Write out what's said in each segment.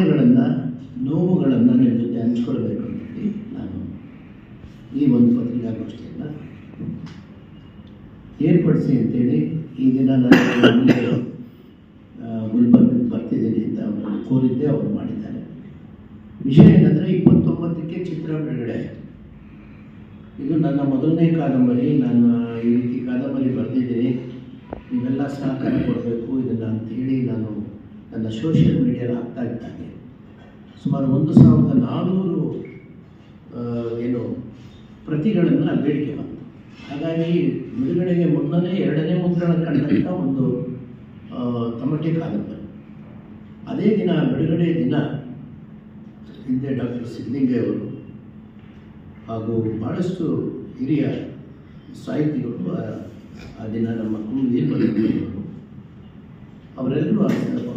ಭಾವನೆಗಳನ್ನು ನೋವುಗಳನ್ನು ನಿಮ್ಮ ಜೊತೆ ಹಂಚ್ಕೊಳ್ಬೇಕು ಅಂತೇಳಿ ನಾನು ಈ ಒಂದು ಪತ್ರಿಕಾಗೋಷ್ಠಿಯನ್ನು ಏರ್ಪಡಿಸಿ ಅಂತೇಳಿ ಈ ದಿನ ನಾನು ಗುಲ್ಬರ್ಗಕ್ಕೆ ಬರ್ತಿದ್ದೀನಿ ಅಂತ ಅವರು ಕೋರಿದ್ದೆ ಅವರು ಮಾಡಿದ್ದಾರೆ. ವಿಷಯ ಏನಂದರೆ ಇಪ್ಪತ್ತೊಂಬತ್ತಕ್ಕೆ ಚಿತ್ರ ಬಿಡುಗಡೆ ಇದು ನನ್ನ ಮೊದಲನೇ ಕಾದಂಬರಿ, ನಾನು ಈ ರೀತಿ ಕಾದಂಬರಿ ಬರೆದಿದ್ದೀನಿ. ನೀವೆಲ್ಲ ಸಹಕಾರ ಕೊಡಬೇಕು ಇದನ್ನು ನಾನು ಸೋಷಿಯಲ್ ಮೀಡಿಯಾ ಹಾಕ್ತಾ ಇದ್ದಾನೆ ಸುಮಾರು ಒಂದು ಸಾವಿರದ ನಾನ್ನೂರು ಏನು ಪ್ರತಿಗಳನ್ನು ಬೇಡಿಕೆ ಬಂತು. ಹಾಗಾಗಿ ಬಿಡುಗಡೆಗೆ ಮುನ್ನನೇ ಎರಡನೇ ಮುದ್ರಣ ಕಂಡಂಥ ಒಂದು ತಮಟೆ ಕಾದಂಬರಿ ಅದೇ ದಿನ ಬಿಡುಗಡೆ ದಿನ ಹಿಂದೆ ಡಾಕ್ಟರ್ ಸಿದ್ಲಿಂಗೆ ಅವರು ಹಾಗೂ ಬಹಳಷ್ಟು ಹಿರಿಯ ಸಾಹಿತಿಗಳು ಆ- ದಿನ ನಮ್ಮ ಕುಂದಿ ಬಂದಿದ್ದರು ಅವರೆಲ್ಲರೂ ಆ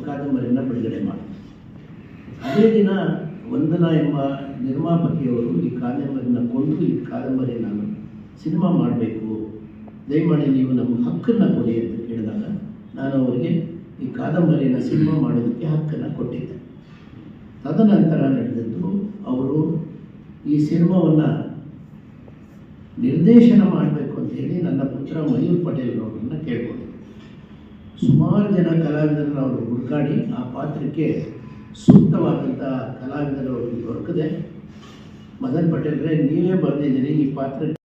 ಕಾದಂಬರಿಯನ್ನು ಬಿಡುಗಡೆ ಮಾಡಿದರು ಅದೇ ದಿನ ವಂದನಾ ಎಂಬ ನಿರ್ಮಾಪಕಿಯವರು ಈ ಕಾದಂಬರಿನ ಕೊಂದು ಈ ಕಾದಂಬರಿ ನಾನು ಸಿನಿಮಾ ಮಾಡಬೇಕು. ದಯಮಾಡಿ ನೀವು ನಮ್ಮ ಹಕ್ಕನ್ನು ಕೊಡಿ ಅಂತ ಕೇಳಿದಾಗ ನಾನು ಅವರಿಗೆ ಈ ಕಾದಂಬರಿಯನ್ನು ಸಿನಿಮಾ ಮಾಡೋದಕ್ಕೆ ಹಕ್ಕನ್ನು ಕೊಟ್ಟಿದ್ದೆ. ತದನಂತರ ನಡೆದದ್ದು ಅವರು ಈ ಸಿನಿಮಾವನ್ನು ನಿರ್ದೇಶನ ಮಾಡಬೇಕು ಅಂತ ಹೇಳಿ ನನ್ನ ಪುತ್ರ ಮಯೂರ್ ಪಟೇಲ್ ಅವರನ್ನು ಸುಮಾರು ಜನ ಕಲಾವಿದರನ್ನು ಅವರು ಹುಡುಕಾಡಿ ಆ ಪಾತ್ರಕ್ಕೆ ಸೂಕ್ತವಾದಂಥ ಕಲಾವಿದರು ಅವ್ರಿಗೆ ದೊರಕದೆ. ಮದನ್ ಪಟೇಲ್ರೆ, ನೀವೇ ಬರೆದಿದ್ದೀರಿ ಈ ಪಾತ್ರಕ್ಕೆ